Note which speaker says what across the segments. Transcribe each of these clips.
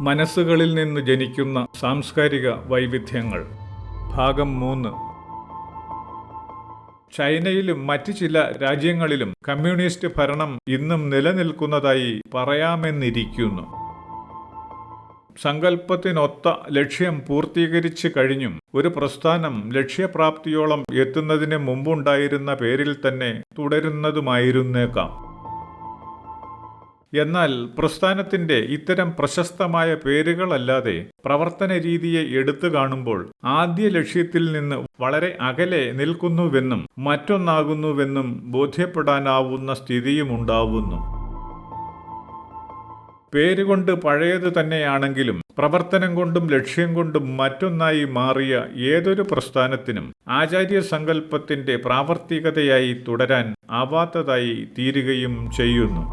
Speaker 1: മനസ്സുകളിൽ നിന്ന് ജനിക്കുന്ന സാംസ്കാരിക വൈവിധ്യങ്ങൾ. ഭാഗം മൂന്ന്. ചൈനയിലും മറ്റ് ചില രാജ്യങ്ങളിലും കമ്മ്യൂണിസ്റ്റ് ഭരണം ഇന്നും നിലനിൽക്കുന്നതായി പറയാമെന്നിരിക്കുന്നു. സങ്കല്പത്തിനൊത്ത ലക്ഷ്യം പൂർത്തീകരിച്ചു കഴിഞ്ഞും ഒരു പ്രസ്ഥാനം ലക്ഷ്യപ്രാപ്തിയോളം എത്തുന്നതിന് മുമ്പുണ്ടായിരുന്ന പേരിൽ തന്നെ തുടരുന്നതുമായിരുന്നേക്കാം. എന്നാൽ പ്രസ്ഥാനത്തിന്റെ ഇത്തരം പ്രശസ്തമായ പേരുകളല്ലാതെ പ്രവർത്തന രീതിയെ എടുത്തു കാണുമ്പോൾ ആദ്യ ലക്ഷ്യത്തിൽ നിന്ന് വളരെ അകലെ നിൽക്കുന്നുവെന്നും മറ്റൊന്നാകുന്നുവെന്നും ബോധ്യപ്പെടാനാവുന്ന സ്ഥിതിയുമുണ്ടാവുന്നു പേരുകൊണ്ട് പഴയത് തന്നെയാണെങ്കിലും പ്രവർത്തനം കൊണ്ടും ലക്ഷ്യം കൊണ്ടും മറ്റൊന്നായി മാറിയ ഏതൊരു പ്രസ്ഥാനത്തിനും ആചാര്യ സങ്കല്പത്തിന്റെ പ്രാവർത്തികതയായി തുടരാൻ ആവാത്തതായി തീരുകയും ചെയ്യുന്നു.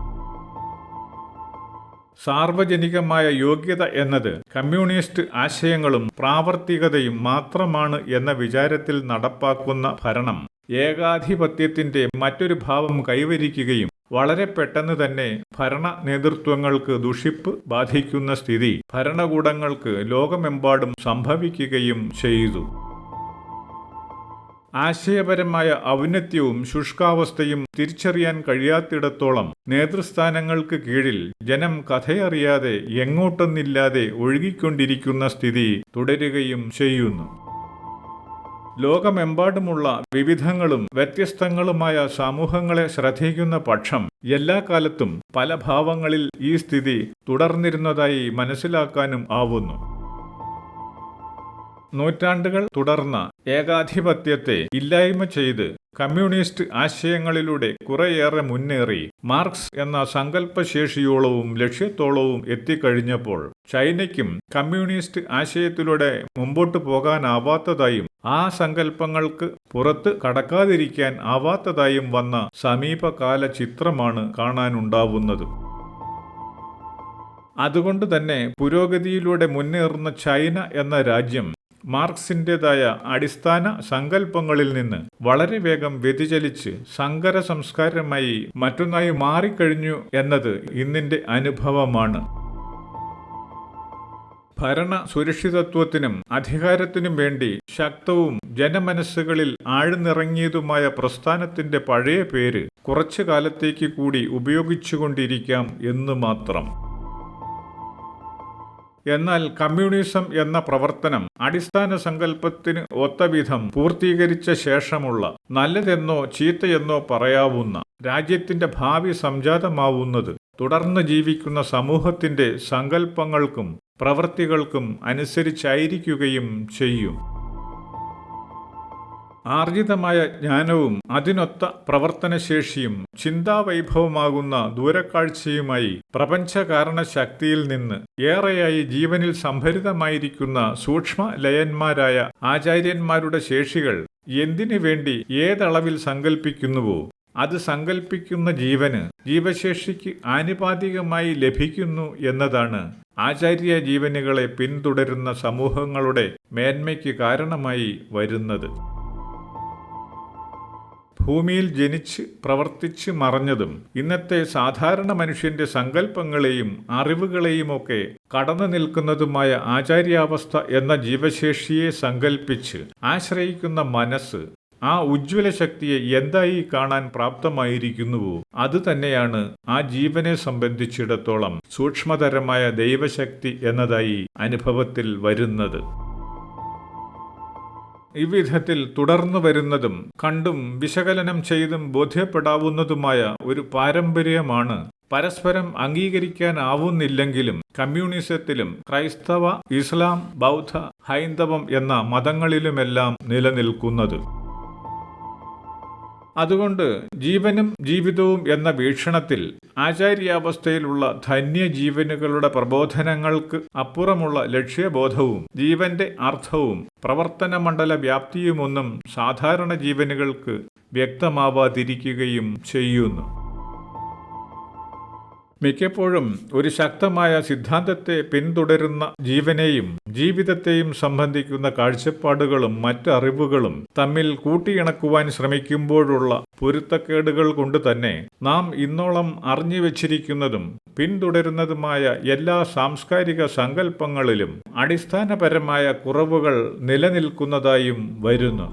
Speaker 1: സാർവജനികമായ യോഗ്യത എന്നത് കമ്മ്യൂണിസ്റ്റ് ആശയങ്ങളും പ്രാവർത്തികതയും മാത്രമാണ് എന്ന വിചാരത്തിൽ നടപ്പാക്കുന്ന ഭരണം. ഏകാധിപത്യത്തിന്റെ മറ്റൊരു ഭാവം കൈവരിക്കുകയും വളരെ പെട്ടെന്ന് തന്നെ ഭരണ നേതൃത്വങ്ങൾക്ക് ദുഷിപ്പ് ബാധിക്കുന്ന സ്ഥിതി ഭരണകൂടങ്ങൾക്ക് ലോകമെമ്പാടും സംഭവിക്കുകയും ചെയ്തു. ആശയപരമായ ഔന്നത്യവും ശുഷ്കാവസ്ഥയും തിരിച്ചറിയാൻ കഴിയാത്തിടത്തോളം നേതൃസ്ഥാനങ്ങൾക്ക് കീഴിൽ ജനം കഥയറിയാതെ എങ്ങോട്ടെന്നില്ലാതെ ഒഴുകിക്കൊണ്ടിരിക്കുന്ന സ്ഥിതി തുടരുകയും ചെയ്യുന്നു. ലോകമെമ്പാടുമുള്ള വിവിധങ്ങളും വ്യത്യസ്തങ്ങളുമായ സമൂഹങ്ങളെ ശ്രദ്ധിക്കുന്ന പക്ഷം എല്ലാ കാലത്തും പല ഭാവങ്ങളിൽ ഈ സ്ഥിതി തുടർന്നിരുന്നതായി മനസ്സിലാക്കാനും ആവുന്നു. നൂറ്റാണ്ടുകൾ തുടർന്ന ഏകാധിപത്യത്തെ ഇല്ലായ്മ ചെയ്ത് കമ്മ്യൂണിസ്റ്റ് ആശയങ്ങളിലൂടെ കുറേയേറെ മുന്നേറി മാർക്സ് എന്ന സങ്കല്പശേഷിയോളവും ലക്ഷ്യത്തോളവും എത്തിക്കഴിഞ്ഞപ്പോൾ ചൈനയ്ക്കും കമ്മ്യൂണിസ്റ്റ് ആശയത്തിലൂടെ മുമ്പോട്ട് പോകാനാവാത്തതായും ആ സങ്കല്പങ്ങൾക്ക് പുറത്ത് കടക്കാതിരിക്കാൻ ആവാത്തതായും വന്ന സമീപകാല ചിത്രമാണ് കാണാനുണ്ടാവുന്നത്. അതുകൊണ്ട് തന്നെ പുരോഗതിയിലൂടെ മുന്നേറുന്ന ചൈന എന്ന രാജ്യം മാർക്സിന്റെതായ അടിസ്ഥാന സങ്കല്പങ്ങളിൽ നിന്ന് വളരെ വേഗം വ്യതിചലിച്ച് സങ്കര സംസ്കാരമായി മറ്റൊന്നായി മാറിക്കഴിഞ്ഞു എന്നത് ഇന്നിന്റെ അനുഭവമാണ്. ഭരണ സുരക്ഷിതത്വത്തിനും അധികാരത്തിനും വേണ്ടി ശക്തവും ജനമനസ്സുകളിൽ ആഴ്ന്നിറങ്ങിയതുമായ പ്രസ്ഥാനത്തിന്റെ പഴയ പേര് കുറച്ചു കാലത്തേക്ക് കൂടി ഉപയോഗിച്ചുകൊണ്ടിരിക്കാം എന്ന് മാത്രം. എന്നാൽ കമ്മ്യൂണിസം എന്ന പ്രവർത്തനം അടിസ്ഥാന സങ്കല്പത്തിന് ഒത്തവിധം പൂർത്തീകരിച്ച ശേഷമുള്ള നല്ലതെന്നോ ചീത്തയെന്നോ പറയാവുന്ന രാജ്യത്തിന്റെ ഭാവി സംജാതമാവുന്നത് തുടർന്ന് ജീവിക്കുന്ന സമൂഹത്തിന്റെ സങ്കല്പങ്ങൾക്കും പ്രവൃത്തികൾക്കും അനുസരിച്ചായിരിക്കുകയും ചെയ്യും. ആർജിതമായ ജ്ഞാനവും അതിനൊത്ത പ്രവർത്തനശേഷിയും ചിന്താവൈഭവമാകുന്ന ദൂരക്കാഴ്ചയുമായി പ്രപഞ്ചകാരണശക്തിയിൽ നിന്ന് ഏറെയായി ജീവനിൽ സംഭരിതമായിരിക്കുന്ന സൂക്ഷ്മ ലയന്മാരായ ആചാര്യന്മാരുടെ ശേഷികൾ എന്തിനു വേണ്ടി ഏതളവിൽ സങ്കല്പിക്കുന്നുവോ അത് സങ്കല്പിക്കുന്ന ജീവന് ജീവശേഷിക്ക് ആനുപാതികമായി ലഭിക്കുന്നു എന്നതാണ് ആചാര്യ ജീവനുകളെ പിന്തുടരുന്ന സമൂഹങ്ങളുടെ മേന്മയ്ക്ക് കാരണമായി വരുന്നത്. ഭൂമിയിൽ ജനിച്ച് പ്രവർത്തിച്ച് മറഞ്ഞതും ഇന്നത്തെ സാധാരണ മനുഷ്യന്റെ സങ്കല്പങ്ങളെയും അറിവുകളെയുമൊക്കെ കടന്നു നിൽക്കുന്നതുമായ ആചാര്യാവസ്ഥ എന്ന ജീവശേഷിയെ സങ്കല്പിച്ച് ആശ്രയിക്കുന്ന മനസ്സ് ആ ഉജ്ജ്വല ശക്തിയെ എന്തായി കാണാൻ പ്രാപ്തമായിരിക്കുന്നുവോ? അത് തന്നെയാണ് ആ ജീവനെ സംബന്ധിച്ചിടത്തോളം സൂക്ഷ്മതരമായ ദൈവശക്തി എന്നതായി അനുഭവത്തിൽ വരുന്നത്. ഇവിധത്തിൽ തുടർന്നു വരുന്നതും കണ്ടും വിശകലനം ചെയ്തും ബോധ്യപ്പെടാവുന്നതുമായ ഒരു പാരമ്പര്യമാണ് പരസ്പരം അംഗീകരിക്കാനാവുന്നില്ലെങ്കിലും കമ്മ്യൂണിസത്തിലും ക്രൈസ്തവ ഇസ്ലാം ബൗദ്ധ ഹൈന്ദവം എന്ന മതങ്ങളിലുമെല്ലാം നിലനിൽക്കുന്നത്. അതുകൊണ്ട് ജീവനും ജീവിതവും എന്ന വീക്ഷണത്തിൽ ആചാര്യാവസ്ഥയിലുള്ള ധന്യജീവനുകളുടെ പ്രബോധനങ്ങൾക്ക് അപ്പുറമുള്ള ലക്ഷ്യബോധവും ജീവന്റെ അർത്ഥവും പ്രവർത്തന മണ്ഡല വ്യാപ്തിയുമൊന്നും സാധാരണ ജീവനുകൾക്ക് വ്യക്തമാവാതിരിക്കുകയും ചെയ്യുന്നു. മിക്കപ്പോഴും ഒരു ശക്തമായ സിദ്ധാന്തത്തെ പിന്തുടരുന്ന ജീവനെയും ജീവിതത്തെയും സംബന്ധിക്കുന്ന കാഴ്ചപ്പാടുകളും മറ്ററിവുകളും തമ്മിൽ കൂട്ടിയിണക്കുവാൻ ശ്രമിക്കുമ്പോഴുള്ള പൊരുത്തക്കേടുകൾ കൊണ്ട് തന്നെ നാം ഇന്നോളം അറിഞ്ഞു വച്ചിരിക്കുന്നതും പിന്തുടരുന്നതുമായ എല്ലാ സാംസ്കാരിക സങ്കല്പങ്ങളിലും അടിസ്ഥാനപരമായ കുറവുകൾ നിലനിൽക്കുന്നതായും വരുന്നു.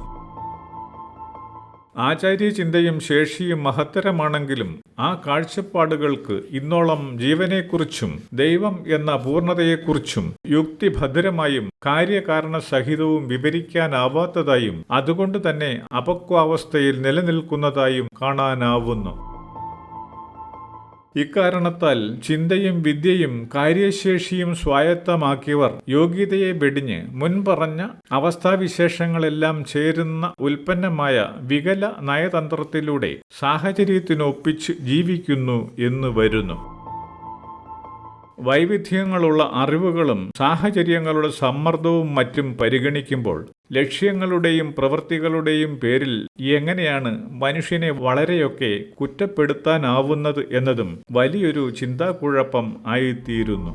Speaker 1: ആചാര്യചിന്തയും ശേഷിയും മഹത്തരമാണെങ്കിലും ആ കാഴ്ചപ്പാടുകൾക്ക് ഇന്നോളം ജീവനെക്കുറിച്ചും ദൈവം എന്ന പൂർണതയെക്കുറിച്ചും യുക്തിഭദ്രമായും കാര്യകാരണ സഹിതവും വിവരിക്കാനാവാത്തതായും അതുകൊണ്ട് തന്നെ അപക്വാവസ്ഥയിൽ നിലനിൽക്കുന്നതായും കാണാനാവുന്നു. ഇക്കാരണത്താൽ ചിന്തയും വിദ്യയും കാര്യശേഷിയും സ്വായത്തമാക്കിയവർ യോഗ്യതയെ വെടിഞ്ഞ് മുൻപറഞ്ഞ അവസ്ഥാവിശേഷങ്ങളെല്ലാം ചേരുന്ന ഉൽപ്പന്നമായ വികല നയതന്ത്രത്തിലൂടെ സാഹചര്യത്തിനൊപ്പിച്ച് ജീവിക്കുന്നു എന്ന് വരുന്നു. വൈവിധ്യങ്ങളുള്ള അറിവുകളും സാഹചര്യങ്ങളുടെ സമ്മർദ്ദവും മറ്റും പരിഗണിക്കുമ്പോൾ ലക്ഷ്യങ്ങളുടെയും പ്രവൃത്തികളുടെയും പേരിൽ എങ്ങനെയാണ് മനുഷ്യനെ വളരെയൊക്കെ കുറ്റപ്പെടുത്താനാവുന്നത് എന്നതും വലിയൊരു ചിന്താക്കുഴപ്പം ആയിത്തീരുന്നു.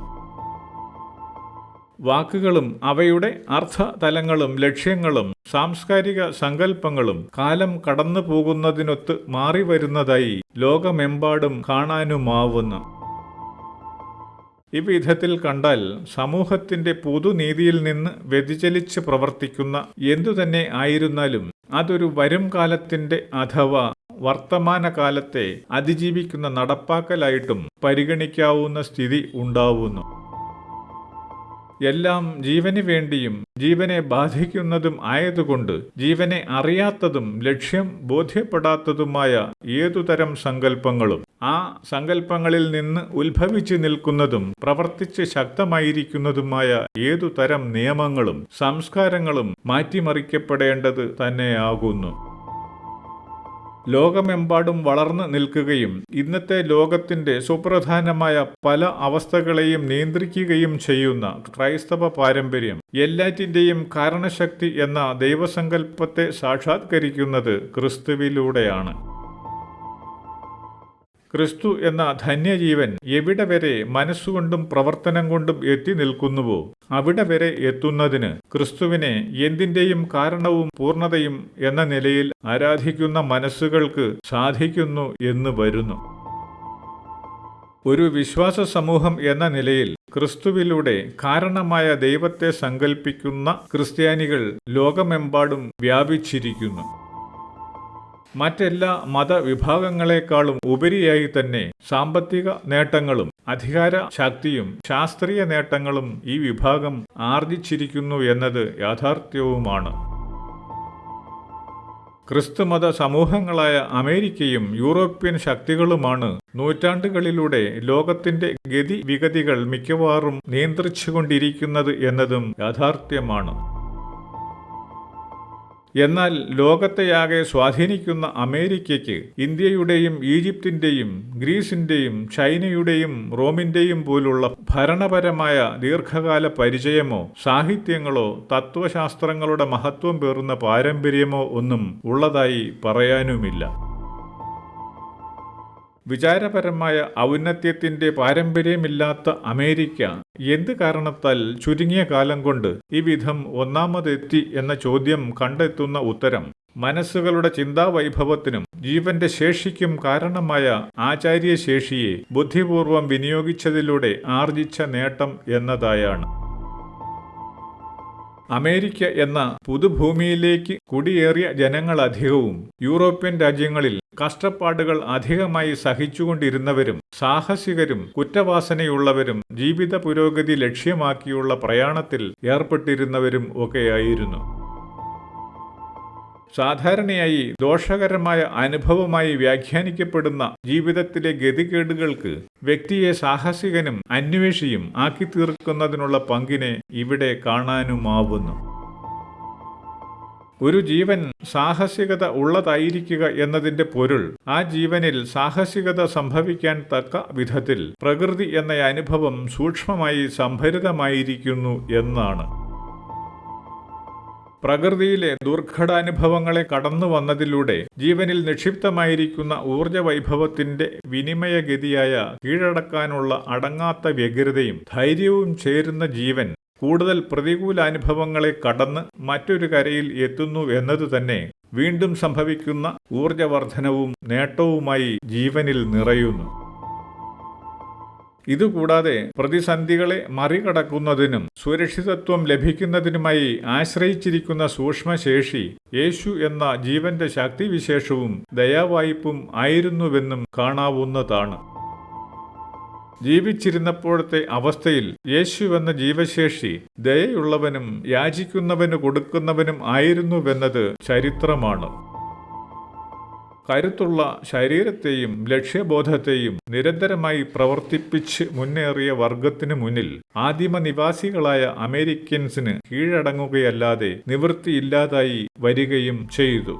Speaker 1: വാക്കുകളും അവയുടെ അർത്ഥ തലങ്ങളും ലക്ഷ്യങ്ങളും സാംസ്കാരിക സങ്കല്പങ്ങളും കാലം കടന്നു പോകുന്നതിനൊത്ത് മാറിവരുന്നതായി ലോകമെമ്പാടും കാണാനുമാവുന്നു. ഇവിധത്തിൽ കണ്ടാൽ സമൂഹത്തിന്റെ പൊതുനീതിയിൽ നിന്ന് വ്യതിചലിച്ച് പ്രവർത്തിക്കുന്ന എന്തുതന്നെ ആയിരുന്നാലും അതൊരു വരും കാലത്തിന്റെ അഥവാ വർത്തമാനകാലത്തെ അതിജീവിക്കുന്ന നടപ്പാക്കലായിട്ടും പരിഗണിക്കാവുന്ന സ്ഥിതി ഉണ്ടാവുന്നു. എല്ലാം ജീവന് വേണ്ടിയും ജീവനെ ബാധിക്കുന്നതും ആയതുകൊണ്ട് ജീവനെ അറിയാത്തതും ലക്ഷ്യം ബോധ്യപ്പെടാത്തതുമായ ഏതുതരം സങ്കല്പങ്ങളും ആ സങ്കല്പങ്ങളിൽ നിന്ന് ഉത്ഭവിച്ചു നിൽക്കുന്നതും പ്രവർത്തിച്ച് ശക്തമായിരിക്കുന്നതുമായ ഏതുതരം നിയമങ്ങളും സംസ്കാരങ്ങളും മാറ്റിമറിക്കപ്പെടേണ്ടത് തന്നെയാകുന്നു. ലോകമെമ്പാടും വളർന്നു നിൽക്കുകയും ഇന്നത്തെ ലോകത്തിന്റെ സുപ്രധാനമായ പല അവസ്ഥകളെയും നിയന്ത്രിക്കുകയും ചെയ്യുന്ന ക്രൈസ്തവ പാരമ്പര്യം എല്ലാറ്റിന്റെയും കാരണശക്തി എന്ന ദൈവസങ്കല്പത്തെ സാക്ഷാത്കരിക്കുന്നത് ക്രിസ്തുവിലൂടെയാണ്. ക്രിസ്തു എന്ന ധന്യജീവൻ എവിടെ വരെ മനസ്സുകൊണ്ടും പ്രവർത്തനം കൊണ്ടും എത്തി നിൽക്കുന്നുവോ അവിടെ വരെ എത്തുന്നതിന് ക്രിസ്തുവിനെ എന്തിന്റെയും കാരണവും പൂർണതയും എന്ന നിലയിൽ ആരാധിക്കുന്ന മനസ്സുകൾക്ക് സാധിക്കുന്നു എന്ന് വരുന്നു. ഒരു വിശ്വാസ സമൂഹം എന്ന നിലയിൽ ക്രിസ്തുവിലൂടെ കാരണമായ ദൈവത്തെ സങ്കല്പിക്കുന്ന ക്രിസ്ത്യാനികൾ ലോകമെമ്പാടും വ്യാപിച്ചിരിക്കുന്നു. മറ്റെല്ലാ മതവിഭാഗങ്ങളെക്കാളും ഉപരിയായി തന്നെ സാമ്പത്തിക നേട്ടങ്ങളും അധികാര ശക്തിയും ശാസ്ത്രീയ നേട്ടങ്ങളും ഈ വിഭാഗം ആർജിച്ചിരിക്കുന്നു എന്നത് യാഥാർത്ഥ്യവുമാണ്. ക്രിസ്തുമത സമൂഹങ്ങളായ അമേരിക്കയും യൂറോപ്യൻ ശക്തികളുമാണ് നൂറ്റാണ്ടുകളിലൂടെ ലോകത്തിന്റെ ഗതി വിഗതികൾ മിക്കവാറും നിയന്ത്രിച്ചുകൊണ്ടിരിക്കുന്നത് എന്നതും യാഥാർത്ഥ്യമാണ്. എന്നാൽ ലോകത്തെയാകെ സ്വാധീനിക്കുന്ന അമേരിക്കയ്ക്ക് ഇന്ത്യയുടെയും ഈജിപ്തിന്റെയും ഗ്രീസിന്റെയും ചൈനയുടെയും റോമിന്റെയും പോലുള്ള ഭരണപരമായ ദീർഘകാല പരിചയമോ സാഹിത്യങ്ങളോ തത്വശാസ്ത്രങ്ങളുടെ മഹത്വം പേറുന്ന പാരമ്പര്യമോ ഒന്നും ഉള്ളതായി പറയാനുമില്ല. വിചാരപരമായ ഔന്നത്യത്തിന്റെ പാരമ്പര്യമില്ലാത്ത അമേരിക്ക എന്ത് കാരണത്താൽ ചുരുങ്ങിയ കാലം കൊണ്ട് ഈ വിധം ഒന്നാമതെത്തി എന്ന ചോദ്യം കണ്ടെത്തുന്ന ഉത്തരം മനസ്സുകളുടെ ചിന്താവൈഭവത്തിനും ജീവന്റെ ശേഷിക്കും കാരണമായ ആചാര്യശേഷിയെ ബുദ്ധിപൂർവം വിനിയോഗിച്ചതിലൂടെ ആർജിച്ച നേട്ടം എന്നതായാണ്. അമേരിക്ക എന്ന പുതുഭൂമിയിലേക്ക് കുടിയേറിയ ജനങ്ങളധികവും യൂറോപ്യൻ രാജ്യങ്ങളിൽ കഷ്ടപ്പാടുകൾ അധികമായി സഹിച്ചുകൊണ്ടിരുന്നവരും സാഹസികരും കുറ്റവാസനയുള്ളവരും ജീവിത പുരോഗതി ലക്ഷ്യമാക്കിയുള്ള പ്രയാണത്തിൽ ഏർപ്പെട്ടിരുന്നവരും ഒക്കെയായിരുന്നു. സാധാരണയായി ദോഷകരമായ അനുഭവമായി വ്യാഖ്യാനിക്കപ്പെടുന്ന ജീവിതത്തിലെ ഗതികേടുകൾക്ക് വ്യക്തിയെ സാഹസികനും അന്വേഷിയും ആക്കി തീർക്കുന്നതിനുള്ള പങ്കിനെ ഇവിടെ കാണാനുമാവുന്നു. ഒരു ജീവൻ സാഹസികത ഉള്ളതായിരിക്കുക എന്നതിന്റെ പൊരുൾ ആ ജീവനിൽ സാഹസികത സംഭവിക്കാൻ തക്ക വിധത്തിൽ പ്രകൃതി എന്ന അനുഭവം സൂക്ഷ്മമായി സംഭരിതമായിരിക്കുന്നു എന്നാണ്. പ്രകൃതിയിലെ ദുർഘടാനുഭവങ്ങളെ കടന്നു വന്നതിലൂടെ ജീവനിൽ നിക്ഷിപ്തമായിരിക്കുന്ന ഊർജ വൈഭവത്തിന്റെ വിനിമയഗതിയായ കീഴടക്കാനുള്ള അടങ്ങാത്ത വ്യഗ്രതയും ധൈര്യവും ചേരുന്ന ജീവൻ കൂടുതൽ പ്രതികൂലാനുഭവങ്ങളെ കടന്ന് മറ്റൊരു കരയിൽ എത്തുന്നു എന്നത് തന്നെ വീണ്ടും സംഭവിക്കുന്ന ഊർജവർദ്ധനവും നേട്ടവുമായി ജീവനിൽ നിറയുന്നു. ഇതുകൂടാതെ പ്രതിസന്ധികളെ മറികടക്കുന്നതിനും സുരക്ഷിതത്വം ലഭിക്കുന്നതിനുമായി ആശ്രയിച്ചിരിക്കുന്ന സൂക്ഷ്മശേഷി യേശു എന്ന ജീവന്റെ ശക്തിവിശേഷവും ദയാവായ്പും ആയിരുന്നുവെന്നും കാണാവുന്നതാണ്. ജീവിച്ചിരുന്നപ്പോഴത്തെ അവസ്ഥയിൽ യേശു എന്ന ജീവശേഷി ദയയുള്ളവനും യാചിക്കുന്നവന് കൊടുക്കുന്നവനും ആയിരുന്നുവെന്നത് ചരിത്രമാണ്. കരുത്തുള്ള ശരീരത്തെയും ലക്ഷ്യബോധത്തെയും നിരന്തരമായി പ്രവർത്തിപ്പിച്ച് മുന്നേറിയ വർഗത്തിനു മുന്നിൽ ആദിമ നിവാസികളായ അമേരിക്കൻസിന് കീഴടങ്ങുകയല്ലാതെ നിവൃത്തിയില്ലാതായി വരികയും ചെയ്തു.